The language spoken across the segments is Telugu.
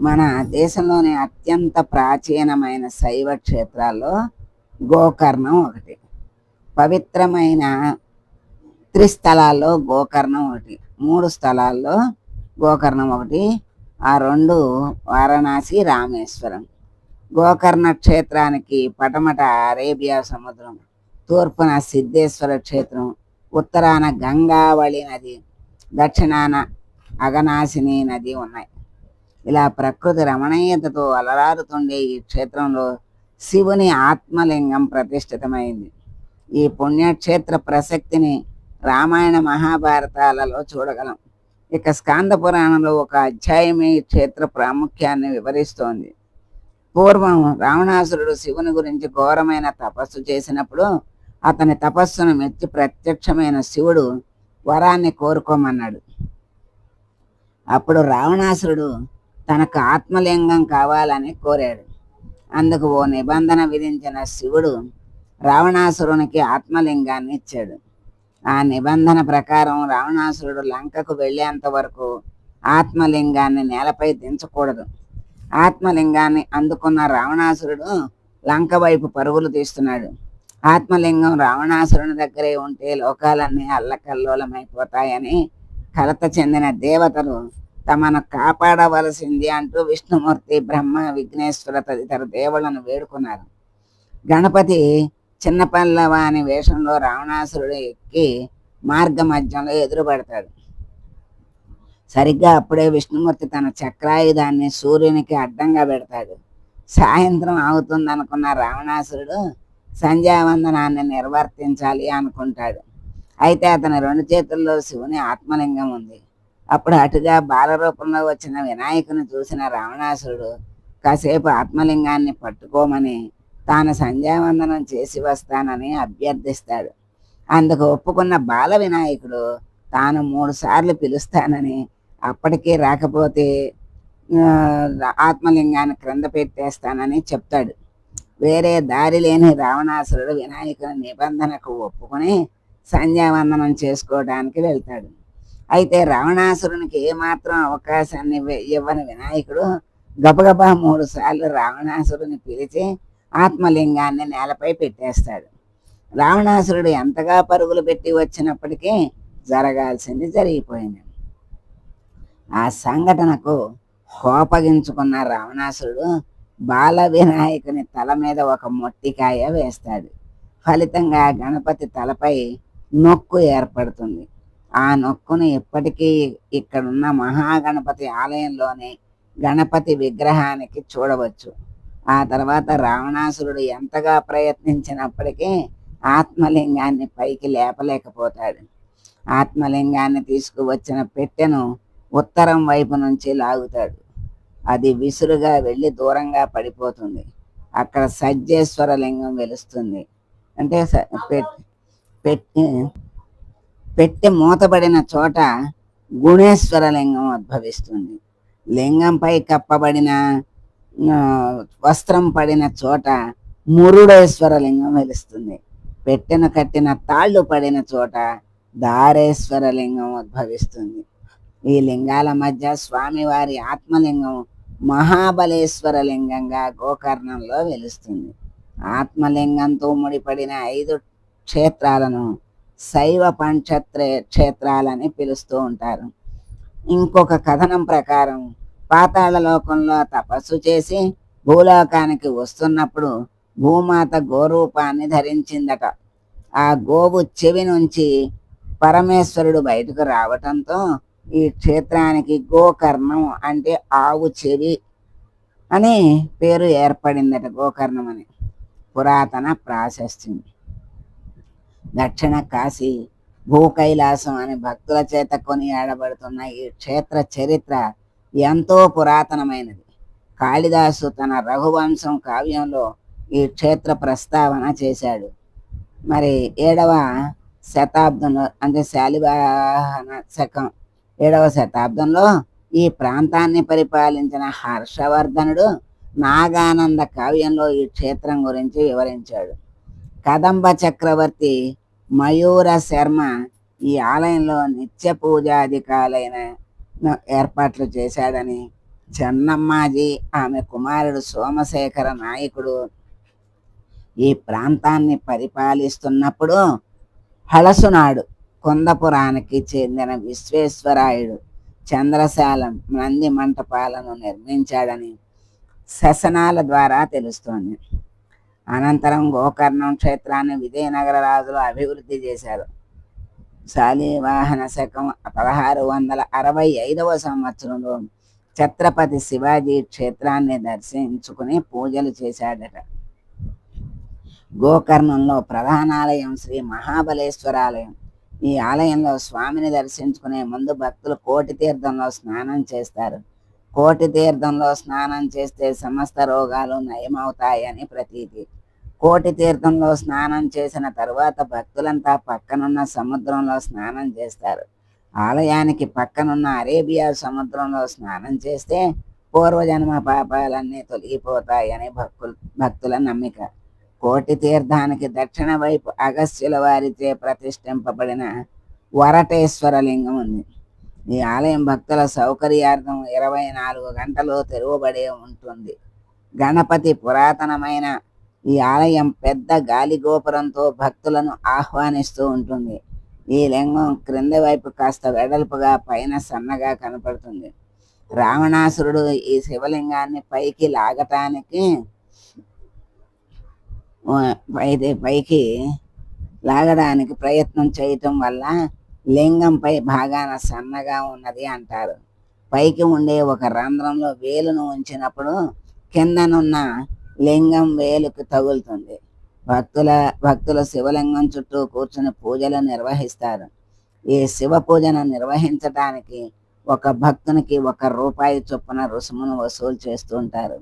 మన దేశంలోని అత్యంత ప్రాచీనమైన శైవ క్షేత్రాల్లో గోకర్ణం ఒకటి. పవిత్రమైన త్రిస్థలాల్లో గోకర్ణం ఒకటి. మూడు స్థలాల్లో గోకర్ణం ఒకటి. ఆ రెండు వారణాసి రామేశ్వరం. గోకర్ణ క్షేత్రానికి పటమట అరేబియా సముద్రం తూర్పున సిద్ధేశ్వర క్షేత్రం ఉత్తరాన గంగావళి నది దక్షిణాన అగనాశిని నది ఉన్నాయి. ఇలా ప్రకృతి రమణీయతతో అలరారుతుండే ఈ క్షేత్రంలో శివుని ఆత్మలింగం ప్రతిష్ఠితమైంది. ఈ పుణ్యక్షేత్ర ప్రసక్తిని రామాయణ మహాభారతాలలో చూడగలం. ఇక స్కాంద పురాణంలో ఒక అధ్యాయమే ఈ క్షేత్ర ప్రాముఖ్యాన్ని వివరిస్తోంది. పూర్వం రావణాసురుడు శివుని గురించి ఘోరమైన తపస్సు చేసినప్పుడు అతని తపస్సును మెచ్చి ప్రత్యక్షమైన శివుడు వరాన్ని కోరుకోమన్నాడు. అప్పుడు రావణాసురుడు తనకు ఆత్మలింగం కావాలని కోరాడు. అందుకు ఓ నిబంధన విధించిన శివుడు రావణాసురునికి ఆత్మలింగాన్ని ఇచ్చాడు. ఆ నిబంధన ప్రకారం రావణాసురుడు లంకకు వెళ్ళేంత వరకు ఆత్మలింగాన్ని నేలపై దించకూడదు. ఆత్మలింగాన్ని అందుకున్న రావణాసురుడు లంక వైపు పరుగులు తీస్తున్నాడు. ఆత్మలింగం రావణాసురుని దగ్గరే ఉంటే లోకాలన్నీ అల్లకల్లోలమైపోతాయని కలత చెందిన దేవతలు తమను కాపాడవలసింది అంటూ విష్ణుమూర్తి బ్రహ్మ విఘ్నేశ్వర తదితర దేవులను వేడుకున్నారు. గణపతి చిన్నపల్లవాని వేషంలో రావణాసురుడు ఎక్కి మార్గ మధ్యంలో ఎదురుపడతాడు. సరిగ్గా అప్పుడే విష్ణుమూర్తి తన చక్రాయుధాన్ని సూర్యునికి అడ్డంగా పెడతాడు. సాయంత్రం అవుతుందనుకున్న రావణాసురుడు సంధ్యావందనాన్ని నిర్వర్తించాలి అనుకుంటాడు. అయితే అతని రెండు చేతుల్లో శివుని ఆత్మలింగం ఉంది. అప్పుడు అటుగా బాలరూపంలో వచ్చిన వినాయకుని చూసిన రావణాసురుడు కాసేపు ఆత్మలింగాన్ని పట్టుకోమని తాను సంధ్యావందనం చేసి వస్తానని అభ్యర్థిస్తాడు. అందుకు ఒప్పుకున్న బాల వినాయకుడు తాను మూడుసార్లు పిలుస్తానని అప్పటికీ రాకపోతే ఆత్మలింగాన్ని క్రింద పెట్టేస్తానని చెప్తాడు. వేరే దారి లేని రావణాసురుడు వినాయకుని నిబంధనకు ఒప్పుకొని సంధ్యావందనం చేసుకోవడానికి వెళ్తాడు. అయితే రావణాసురునికి ఏమాత్రం అవకాశాన్ని ఇవ్వని వినాయకుడు గబగబా మూడు సార్లు రావణాసురుని పిలిచి ఆత్మలింగాన్ని నేలపై పెట్టేస్తాడు. రావణాసురుడు ఎంతగా పరుగులు పెట్టి వచ్చినప్పటికీ జరగాల్సింది జరిగిపోయింది. ఆ సంఘటనకు కోపగించుకున్న రావణాసురుడు బాల వినాయకుని తల మీద ఒక మొట్టికాయ వేస్తాడు. ఫలితంగా గణపతి తలపై నొక్కు ఏర్పడుతుంది. ఆ నొక్కును ఇప్పటికీ ఇక్కడున్న మహాగణపతి ఆలయంలోని గణపతి విగ్రహానికి చూడవచ్చు. ఆ తర్వాత రావణాసురుడు ఎంతగా ప్రయత్నించినప్పటికీ ఆత్మలింగాన్ని పైకి లేపలేకపోతాడు. ఆత్మలింగాన్ని తీసుకువచ్చిన పెట్టెను ఉత్తరం వైపు నుంచి లాగుతాడు. అది విసురుగా వెళ్ళి దూరంగా పడిపోతుంది. అక్కడ సజ్జేశ్వర లింగం వెలుస్తుంది. అంటే పెట్- పెట్టి పెట్టె మూతబడిన చోట గుణేశ్వర లింగం ఉద్భవిస్తుంది. లింగంపై కప్పబడిన వస్త్రం పడిన చోట మురుడేశ్వర లింగం వెలుస్తుంది. పెట్టెను కట్టిన తాళ్ళు పడిన చోట దారేశ్వర లింగం ఉద్భవిస్తుంది. ఈ లింగాల మధ్య స్వామివారి ఆత్మలింగం మహాబలేశ్వర లింగంగా గోకర్ణంలో వెలుస్తుంది. ఆత్మలింగంతో ముడిపడిన ఐదు క్షేత్రాలను శైవ పంచత్రే క్షేత్రాలని పిలుస్తూ ఉంటారు. ఇంకొక కథనం ప్రకారం పాతాళ లోకంలో తపస్సు చేసి భూలోకానికి వస్తున్నప్పుడు భూమాత గోరూపాన్ని ధరించిందట. ఆ గోవు చెవి నుంచి పరమేశ్వరుడు బయటకు రావటంతో ఈ క్షేత్రానికి గోకర్ణం అంటే ఆవు చెవి అని పేరు ఏర్పడిందట గోకర్ణం అని. పురాతన ప్రాశస్త్యం. దక్షిణ కాశీ భూకైలాసం అని భక్తుల చేత కొని ఆడబడుతున్న ఈ క్షేత్ర చరిత్ర ఎంతో పురాతనమైనది. కాళిదాసు తన రఘువంశం కావ్యంలో ఈ క్షేత్ర ప్రస్తావన చేశాడు. మరి ఏడవ శతాబ్దంలో అంటే శాలివాహన శకం ఏడవ శతాబ్దంలో ఈ ప్రాంతాన్ని పరిపాలించిన హర్షవర్ధనుడు నాగానంద కావ్యంలో ఈ క్షేత్రం గురించి వివరించాడు. కదంబ చక్రవర్తి మయూర శర్మ ఈ ఆలయంలో నిత్య పూజాధికాలైన ఏర్పాట్లు చేశాడని చెన్నమ్మాజీ ఆమె కుమారుడు సోమశేఖర నాయకుడు ఈ ప్రాంతాన్ని పరిపాలిస్తున్నప్పుడు హళసునాడు కుందపురానికి చెందిన విశ్వేశ్వరాయుడు చంద్రశాలం నంది మంటపాలను నిర్మించాడని శాసనాల ద్వారా తెలుస్తోంది. అనంతరం గోకర్ణం క్షేత్రాన్ని విజయనగర రాజులు అభివృద్ధి చేశారు. శాలివాహన శకం పదహారు వందల అరవై ఐదవ సంవత్సరంలో ఛత్రపతి శివాజీ క్షేత్రాన్ని దర్శించుకుని పూజలు చేశాడట. గోకర్ణంలో ప్రధానాలయం శ్రీ మహాబలేశ్వరాలయం. ఈ ఆలయంలో స్వామిని దర్శించుకునే ముందు భక్తులు కోటి తీర్థంలో స్నానం చేస్తారు. కోటి తీర్థంలో స్నానం చేస్తే సమస్త రోగాలు నయమవుతాయని ప్రతీతి. కోటి తీర్థంలో స్నానం చేసిన తరువాత భక్తులంతా పక్కనున్న సముద్రంలో స్నానం చేస్తారు. ఆలయానికి పక్కనున్న అరేబియా సముద్రంలో స్నానం చేస్తే పూర్వజన్మ పాపాలన్నీ తొలగిపోతాయని భక్తులు భక్తుల నమ్మిక. కోటి తీర్థానికి దక్షిణ వైపు అగస్త్యుల వారిచే ప్రతిష్ఠింపబడిన వరటేశ్వర లింగం ఉంది. ఈ ఆలయం భక్తుల సౌకర్యార్థం ఇరవై నాలుగు గంటలు తెరవబడి ఉంటుంది. గణపతి పురాతనమైన ఈ ఆలయం పెద్ద గాలి గోపురంతో భక్తులను ఆహ్వానిస్తూ ఉంటుంది. ఈ లింగం క్రింద వైపు కాస్త వెడల్పుగా పైన సన్నగా కనపడుతుంది. రావణాసురుడు ఈ శివలింగాన్ని పైకి లాగటానికి అయితే పైకి లాగడానికి ప్రయత్నం చేయటం వల్ల లింగంపై భాగాన సన్నగా ఉన్నది అంటారు. పైకి ఉండే ఒక రంధ్రంలో వేలును ఉంచినప్పుడు కిందనున్న లింగం వేలుకు తగులుతుంది. భక్తుల భక్తులు శివలింగం చుట్టూ కూర్చుని పూజలు నిర్వహిస్తారు. ఈ శివ పూజను నిర్వహించడానికి ఒక భక్తునికి ఒక రూపాయి చొప్పున రుసుమును వసూలు చేస్తుంటారు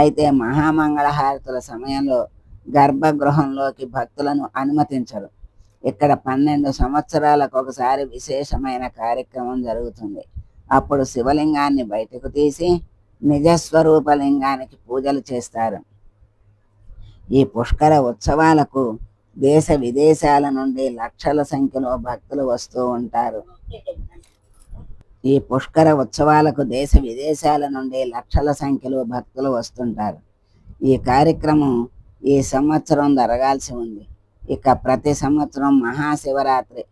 అయితే మహామంగళహారతుల సమయంలో గర్భగృహంలోకి భక్తులను అనుమతించరు. ఇక్కడ పన్నెండు సంవత్సరాలకు ఒకసారి విశేషమైన కార్యక్రమం జరుగుతుంది. అప్పుడు శివలింగాన్ని బయటకు తీసి నిజస్వరూప లింగానికి పూజలు చేస్తారు. ఈ పుష్కర ఉత్సవాలకు దేశ విదేశాల నుండి లక్షల సంఖ్యలో భక్తులు వస్తూ ఉంటారు. ఈ పుష్కర ఉత్సవాలకు దేశ విదేశాల నుండి లక్షల సంఖ్యలో భక్తులు వస్తుంటారు. ఈ కార్యక్రమం ఈ సంవత్సరం జరగాల్సి ఉంది. ఇక ప్రతి సంవత్సరం మహాశివరాత్రి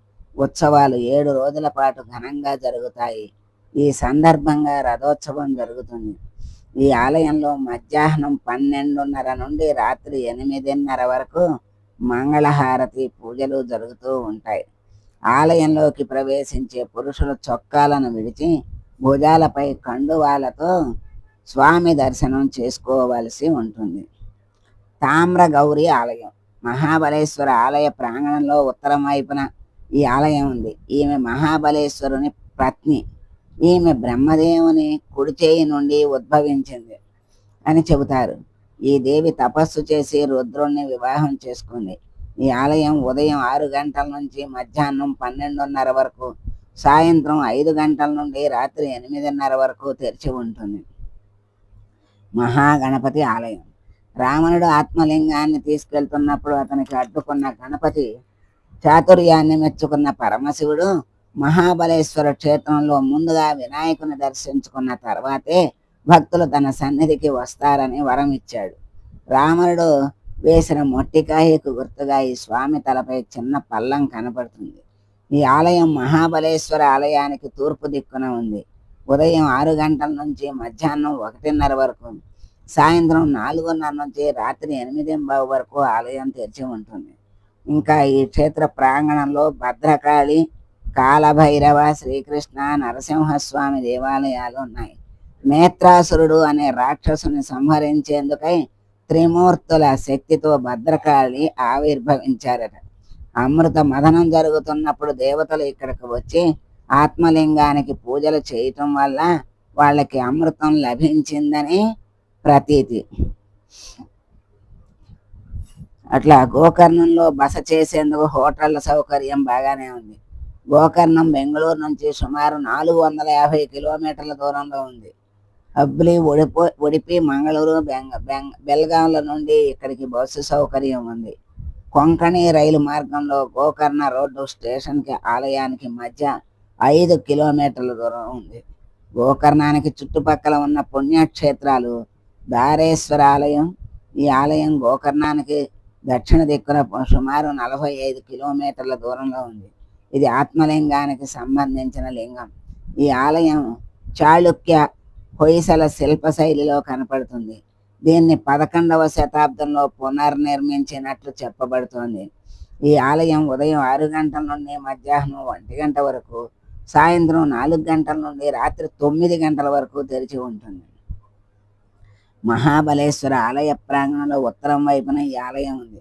ఉత్సవాలు ఏడు రోజుల పాటు ఘనంగా జరుగుతాయి. ఈ సందర్భంగా రథోత్సవం జరుగుతుంది. ఈ ఆలయంలో మధ్యాహ్నం పన్నెండున్నర నుండి రాత్రి ఎనిమిదిన్నర వరకు మంగళహారతి పూజలు జరుగుతూ ఉంటాయి. ఆలయంలోకి ప్రవేశించే పురుషులు చొక్కాలను విడిచి భుజాలపై కండువాలతో స్వామి దర్శనం చేసుకోవలసి ఉంటుంది. తామ్ర గౌరి ఆలయం. మహాబలేశ్వర ఆలయ ప్రాంగణంలో ఉత్తరం వైపున ఈ ఆలయం ఉంది. ఈమె మహాబలేశ్వరుని పత్ని. ఈమె బ్రహ్మదేవుని కుడిచేయి నుండి ఉద్భవించింది అని చెబుతారు. ఈ దేవి తపస్సు చేసి రుద్రుణ్ణి వివాహం చేసుకుంది. ఈ ఆలయం ఉదయం ఆరు గంటల నుంచి మధ్యాహ్నం పన్నెండున్నర వరకు సాయంత్రం ఐదు గంటల నుండి రాత్రి ఎనిమిదిన్నర వరకు తెరిచి ఉంటుంది. మహాగణపతి ఆలయం. రావణుడు ఆత్మలింగాన్ని తీసుకెళ్తున్నప్పుడు అతనికి అడ్డుకున్న గణపతి చాతుర్యాన్ని మెచ్చుకున్న పరమశివుడు మహాబలేశ్వర క్షేత్రంలో ముందుగా వినాయకుని దర్శించుకున్న తర్వాతే భక్తులు తన సన్నిధికి వస్తారని వరం ఇచ్చాడు. రావణుడు వేసిన మొట్టికాయకు గుర్తుగా ఈ స్వామి తలపై చిన్న పల్లం కనపడుతుంది. ఈ ఆలయం మహాబలేశ్వర ఆలయానికి తూర్పు దిక్కున ఉంది. ఉదయం ఆరు గంటల నుంచి మధ్యాహ్నం ఒకటిన్నర వరకు సాయంత్రం నాలుగున్నర నుంచి రాత్రి ఎనిమిది వరకు ఆలయం తెరిచి ఉంటుంది. ఇంకా ఈ క్షేత్ర ప్రాంగణంలో భద్రకాళి కాలభైరవ శ్రీకృష్ణ నరసింహస్వామి దేవాలయాలు ఉన్నాయి. మేత్రాసురుడు అనే రాక్షసుని సంహరించేందుకై త్రిమూర్తుల శక్తితో భద్రకాళి ఆవిర్భవించారట. అమృత మదనం జరుగుతున్నప్పుడు దేవతలు ఇక్కడికి వచ్చి ఆత్మలింగానికి పూజలు చేయటం వల్ల వాళ్ళకి అమృతం లభించిందని ప్రతీతి. అట్లా గోకర్ణంలో బస చేసేందుకు హోటళ్ళ సౌకర్యం బాగానే ఉంది. గోకర్ణం బెంగళూరు నుంచి సుమారు నాలుగు వందల యాభై కిలోమీటర్ల దూరంలో ఉంది. హబ్లీ ఉడిపో ఉడిపి మంగళూరు బెంగ బెంగ బెల్గాంల నుండి ఇక్కడికి బస్సు సౌకర్యం ఉంది. కొంకణి రైలు మార్గంలో గోకర్ణ రోడ్డు స్టేషన్కి ఆలయానికి మధ్య ఐదు కిలోమీటర్ల దూరం ఉంది. గోకర్ణానికి చుట్టుపక్కల ఉన్న పుణ్యక్షేత్రాలు దారేశ్వర ఆలయం ఈ ఆలయం గోకర్ణానికి దక్షిణ దిక్కున సుమారు నలభై ఐదు కిలోమీటర్ల దూరంలో ఉంది. ఇది ఆత్మలింగానికి సంబంధించిన లింగం. ఈ ఆలయం చాళుక్య హొయసల శిల్ప శైలిలో కనపడుతుంది. దీన్ని పదకొండవ శతాబ్దంలో పునర్నిర్మించినట్లు చెప్పబడుతోంది. ఈ ఆలయం ఉదయం ఆరు గంటల నుండి మధ్యాహ్నం ఒంటి గంట వరకు సాయంత్రం నాలుగు గంటల నుండి రాత్రి తొమ్మిది గంటల వరకు తెరిచి ఉంటుంది. మహాబలేశ్వర ఆలయ ప్రాంగణంలో ఉత్తరం వైపున ఈ ఆలయం ఉంది.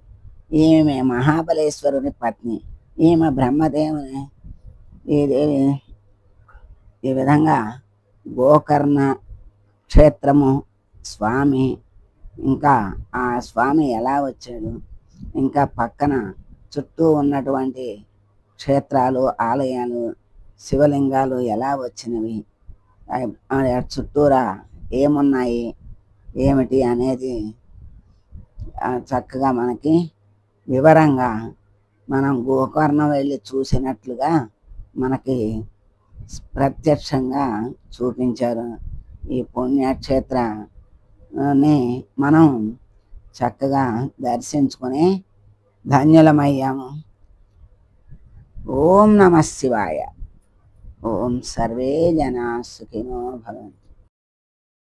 ఈమె మహాబలేశ్వరుని పత్ని. ఈమె బ్రహ్మదేవుని ఈ దేవి ఈ విధంగా గోకర్ణ క్షేత్రము స్వామి ఇంకా ఆ స్వామి ఎలా వచ్చాడు? ఇంకా పక్కన చుట్టూ ఉన్నటువంటి క్షేత్రాలు ఆలయాలు శివలింగాలు ఎలా వచ్చినవి? చుట్టూరా ఏమున్నాయి? ఏమిటి అనేది చక్కగా మనకి వివరంగా మనం గోకర్ణం వెళ్ళి చూసినట్లుగా మనకి ప్రత్యక్షంగా చూపించారు. ఈ పుణ్యక్షేత్రాన్ని మనం చక్కగా దర్శించుకొని ధన్యులమయ్యాము. ఓం నమ శివాయ. ఓం సర్వే జనా సుఖినో భవంతు.